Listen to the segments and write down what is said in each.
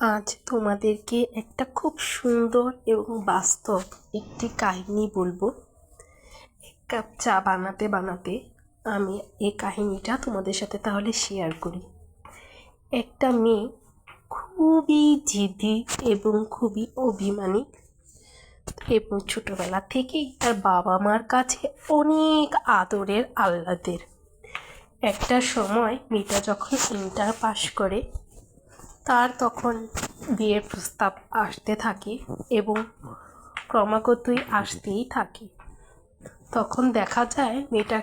আজ তোমাদেরকে একটা খুব সুন্দর এবং বাস্তব একটি কাহিনী বলব। এক কাপ চা বানাতে বানাতে আমি এই কাহিনীটা তোমাদের সাথে তাহলে শেয়ার করি। একটা মেয়ে খুবই জিদি এবং খুবই অভিমানী এবং ছোটোবেলা থেকেই তার বাবা মার কাছে অনেক আদরের আহ্লাদের। একটা সময় মেয়েটা যখন ইন্টার পাশ করে তার তখন বিয়ের প্রস্তাব আসতে থাকে এবং ক্রমাগতই আসতেই থাকে। তখন দেখা যায় মেয়েটার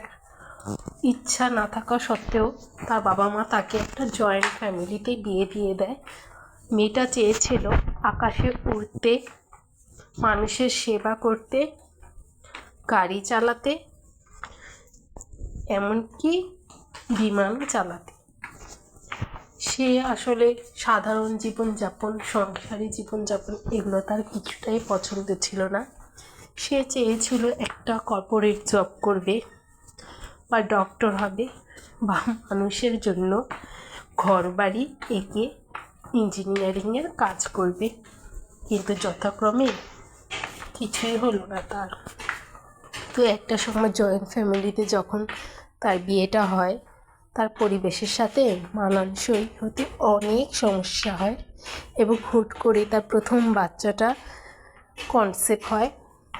ইচ্ছা না থাকা সত্ত্বেও তার বাবা মা তাকে একটা জয়েন্ট ফ্যামিলিতে বিয়ে দিয়ে দেয়। মেয়েটা চেয়েছিল আকাশে উড়তে, মানুষের সেবা করতে, গাড়ি চালাতে, এমনকি বিমান চালাতে। সে আসলে সাধারণ জীবনযাপন, সংসারী জীবনযাপন এগুলো তার কিছুটাই পছন্দ ছিল না। সে চেয়েছিল একটা কর্পোরেট জব করবে বা ডক্টর হবে বা মানুষের জন্য ঘর বাড়ি এঁকে ইঞ্জিনিয়ারিংয়ের কাজ করবে। কিন্তু যথাক্রমে কিছুই হলো না তার। তো একটা সময় জয়েন্ট ফ্যামিলিতে যখন তার বিয়েটা হয় তার পরিবেশের সাথে মানানসই হতে অনেক সমস্যা হয় এবং হুট করে তার প্রথম বাচ্চাটা কনসেপ্ট হয়,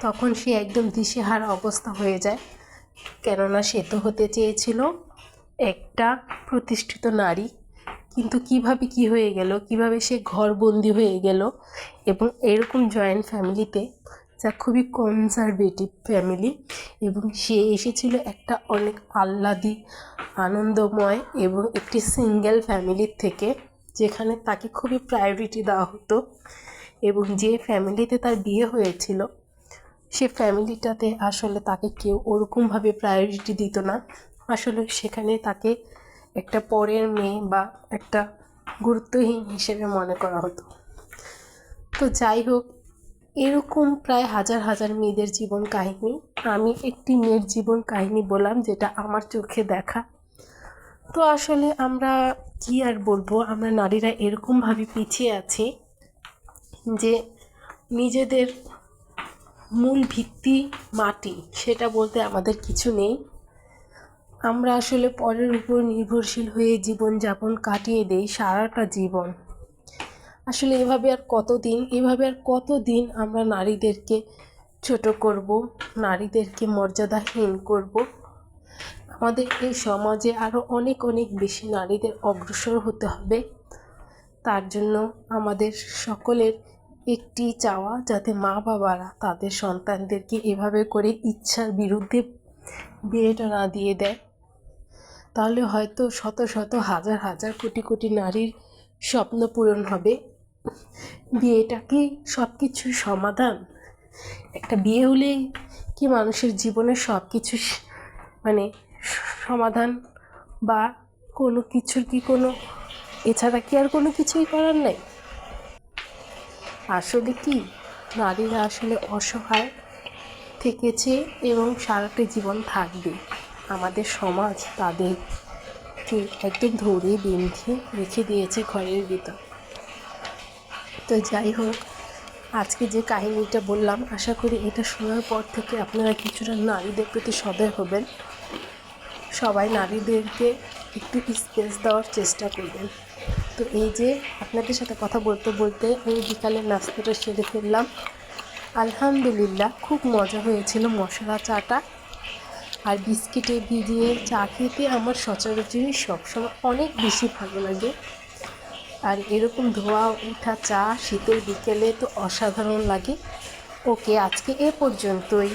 তখন সে একদম দিশেহার অবস্থা হয়ে যায়। কেননা সে তো হতে চেয়েছিল একটা প্রতিষ্ঠিত নারী। কিন্তু কীভাবে কি হয়ে গেল? কীভাবে সে ঘরবন্দি হয়ে গেল? এবং এরকম জয়েন্ট ফ্যামিলিতে যা খুবই কনজারভেটিভ ফ্যামিলি এবং সে এসেছিল একটা অনেক আহ্লাদি, আনন্দময় এবং একটি সিঙ্গেল ফ্যামিলির থেকে যেখানে তাকে খুবই প্রায়োরিটি দেওয়া হতো এবং যে ফ্যামিলিতে তার বিয়ে হয়েছিল, সে ফ্যামিলিটাতে আসলে তাকে কেউ ওরকমভাবে প্রায়োরিটি দিত না। আসলে সেখানে তাকে একটা পরের মেয়ে বা একটা গুরুত্বহীন হিসেবে মনে করা হতো। তো যাই হোক এরকম প্রায় হাজার হাজার মেয়েদের জীবন কাহিনী। আমি একটি মেয়ের জীবন কাহিনী বললাম, যেটা আমার চোখে দেখা। তো আসলে আমরা কি আর বলব, আমরা নারীরা এরকমভাবে পিছিয়ে আছি যে নিজেদের মূল ভিত্তি মাটি, সেটা বলতে আমাদের কিছু নেই। আমরা আসলে পরের উপর নির্ভরশীল হয়ে জীবনযাপন কাটিয়ে দেই সারাটা জীবন। আসলে এভাবে আর কতদিন, এভাবে আর কতদিন আমরা নারীদেরকে ছোট করব, নারীদেরকে মর্যাদাহীন করব? আমাদের এই সমাজে আরও অনেক অনেক বেশি নারীদের অগ্রসর হতে হবে। তার জন্য আমাদের সকলের একটি চাওয়া যাতে মা বাবারা তাদের সন্তানদেরকে এভাবে করে ইচ্ছার বিরুদ্ধে বিয়েটা না দিয়ে দেয়। তাহলে হয়তো শত শত, হাজার হাজার কোটি কোটি নারীর স্বপ্ন পূরণ হবে। বিয়েটা কি সব কিছুর সমাধান। একটা বিয়ে হলেই কি মানুষের জীবনের সব কিছু মানে সমাধান বা কোনো কিছুর কি কোনো, এছাড়া কি আর কোনো কিছুই করার নেই? আসলে কি? নারীরা আসলে অসহায় থেকেছে এবং সারাটা জীবন থাকবে। আমাদের সমাজ তাদেরকে একদম ধরে বেঁধে রেখে দিয়েছে ঘরের ভিতর। তো যাই হোক, আজকে যে কাহিনীটা বললাম, আশা করি এটা শোনার পর থেকে আপনারা কিছুটা নারীদের প্রতি সদয় হবেন। সবাই নারীদেরকে একটু স্পেস দেওয়ার চেষ্টা করবেন। তো এই যে আপনাদের সাথে কথা বলতে বলতে আমি বিকালের নাস্তাটা সেরে ফেললাম। আলহামদুলিল্লাহ, খুব মজা হয়েছিল মশলা চাটা আর বিস্কিটে ভিজিয়ে চা খেতে আমার সচরাচরই সবসময় অনেক বেশি ভালো লাগে। আর এরকম ধোয়া উঠা চা শীতের বিকেলে তো অসাধারণ লাগে। ওকে আজকে এ পর্যন্তই।